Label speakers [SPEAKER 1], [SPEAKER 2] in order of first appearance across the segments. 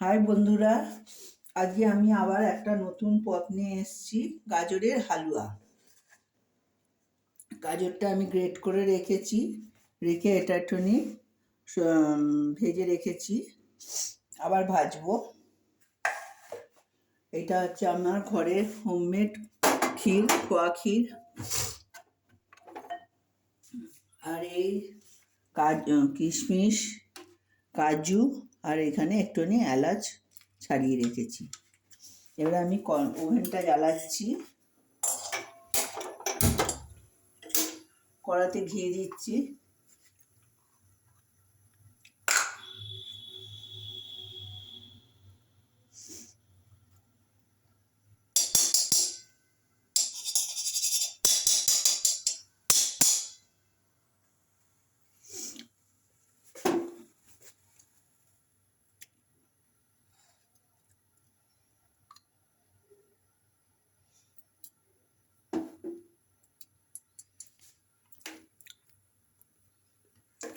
[SPEAKER 1] High বন্ধুরা আজকে আমি আবার একটা নতুন পথ নিয়ে এসেছি গাজরের হালুয়া। গাজরটা আমি গ্রেট করে রেখেছি রেখে এটা একটুখানি উম, ভেজে রেখেছি আবার ভাজবো। এটা হচ্ছে আমার ঘরের হোমমেড ক্ষীর খোয়া ক্ষীর। আর এই কাজ কিশমিশ কাজু আর এখানে একটুখানি এলাচ ছাড়িয়ে রেখেছি। এবার আমি ওভেনটা জ্বালাচ্ছি। কড়াতে ঘি দিচ্ছি।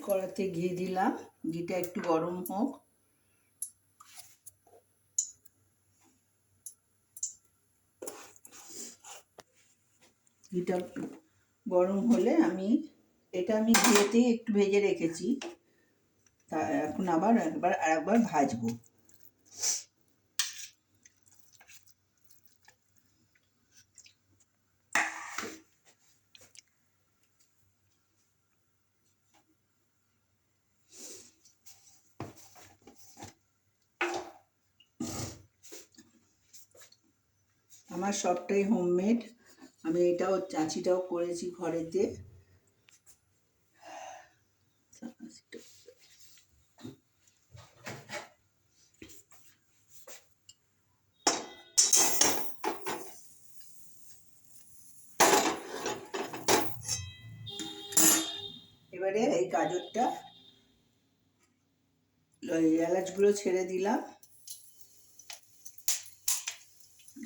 [SPEAKER 1] কড়াতে ঘি দিলাম, ঘিটা একটু গরম হোক। ঘিটা গরম হলে আমি, এটা আমি ঘিয়েতেই একটু ভেজে রেখেছি। তা এখন আবার একবার আর একবার ভাজবো। আমার সবটাই হোমমেড আমি এটাও চাঁচিটাও করেছি ঘরেতে এবারে এই গাজরটা এলাচগুলো ছেড়ে দিলাম।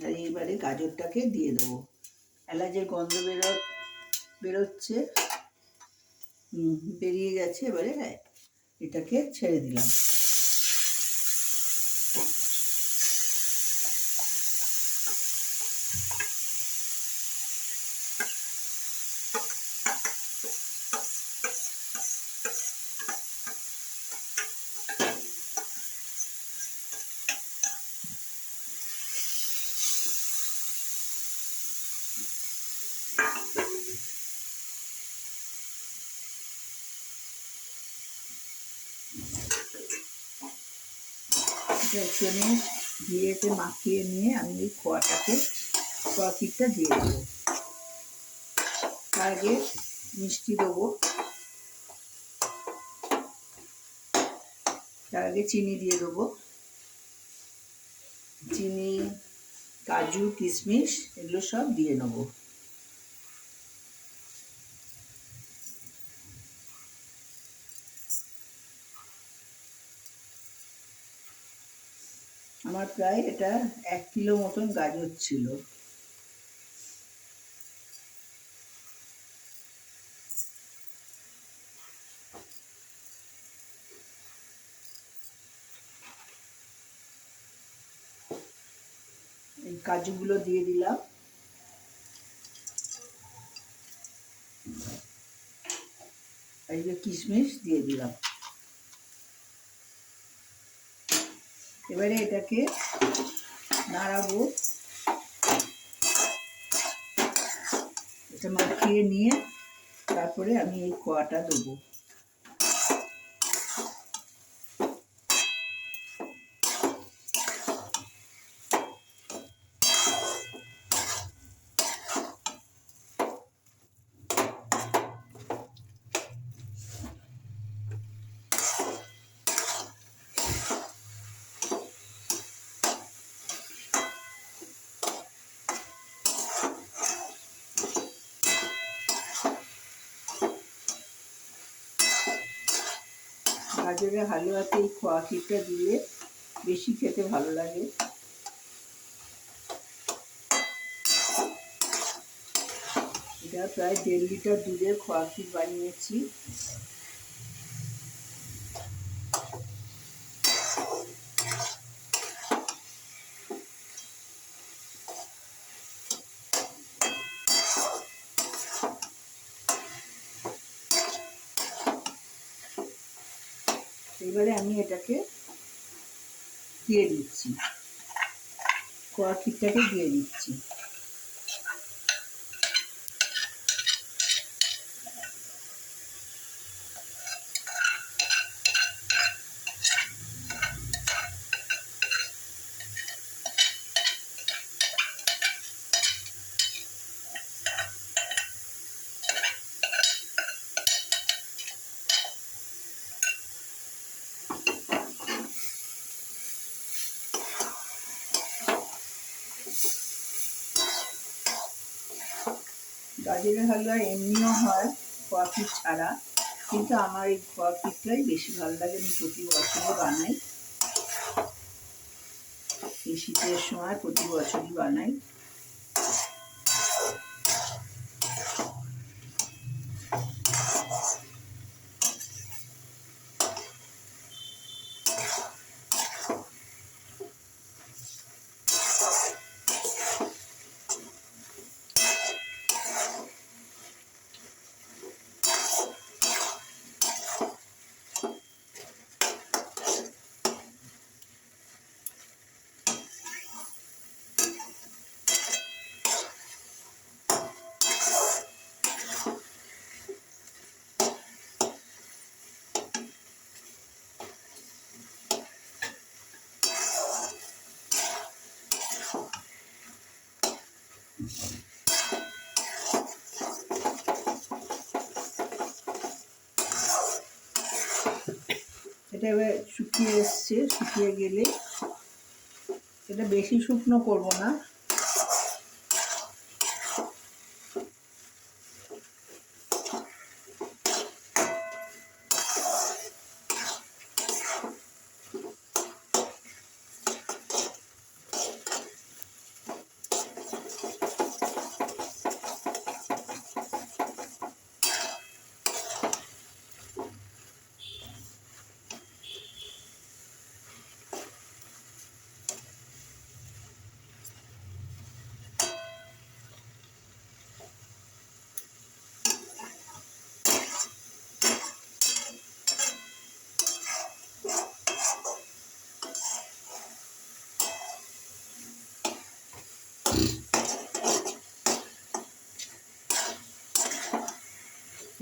[SPEAKER 1] আর এবারে গাজরটাকে দিয়ে দেবো। এলাচের গন্ধ বেরো, বেরোচ্ছে। বেরিয়ে গেছে, এবারে এটাকে ছেড়ে দিলাম। এটা একটুখানি ঘিয়েতে মাখিয়ে নিয়ে আমি এই খোয়াটাকে খোয়া দিয়ে দেবো। তার আগে মিষ্টি দেবো। তার আগে চিনি দিয়ে দেবো। চিনি, কাজু, কিশমিশ এগুলো সব দিয়ে নেব। আমার প্রায় এটা এক কিলো মতন গাজর ছিল। এই কাজুগুলো দিয়ে দিলাম। এই যে কিশমিশ দিয়ে দিলাম। এবারে এটাকে নাড়াবো। এটা মাখিয়ে নিয়ে তারপরে আমি এই খোয়াটা দেবো। গাজরের হালুয়াতেই খোয়া ক্ষীরটা দিলে বেশি খেতে ভালো লাগে। এটা প্রায় দেড় লিটার দুধের খোয়া ক্ষীর বানিয়েছি। এবারে আমি এটাকে দিয়ে দিচ্ছি। কড়া ঠিকঠাকই দিয়ে দিচ্ছি। গাজরের হালুয়া এমনিও হয় ক্ষীর ছাড়া, কিন্তু আমার এই ক্ষীরটাই বেশি ভালো লাগে। আমি প্রতি বছরই বানাই। এই শীতের সময় প্রতি বছরই বানাই। এটা এবার শুকিয়ে এসছে শুকিয়ে গেলে। এটা বেশি শুকনো করব না।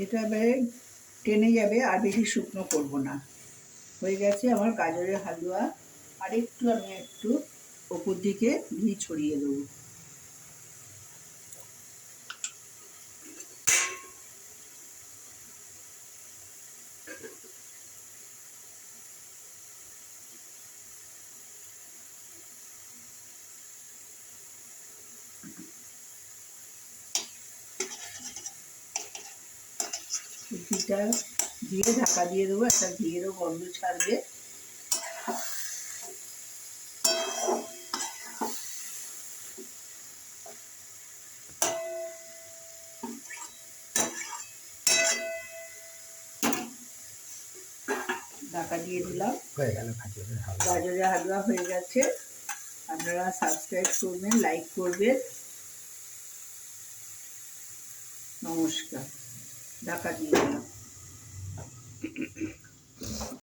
[SPEAKER 1] এটা এবারে টেনে যাবে, আর বেশি শুকনো করব না। হয়ে গেছে আমার গাজরের হালুয়া। আর একটু আমি একটু ওপর দিকে ঘি ছড়িয়ে দেবো। ঘিটা দিয়ে ঢাকা দিয়ে দেবো একটা ঘিয়েরও গন্ধ ছাড়বে। ঢাকা দিয়ে দিলাম।
[SPEAKER 2] হয়ে গেল
[SPEAKER 1] গাজরের হালুয়া হয়ে গেছে। আপনারা সাবস্ক্রাইব করবেন লাইক করবেন। নমস্কার। ঢাকা দিয়ে দিলাম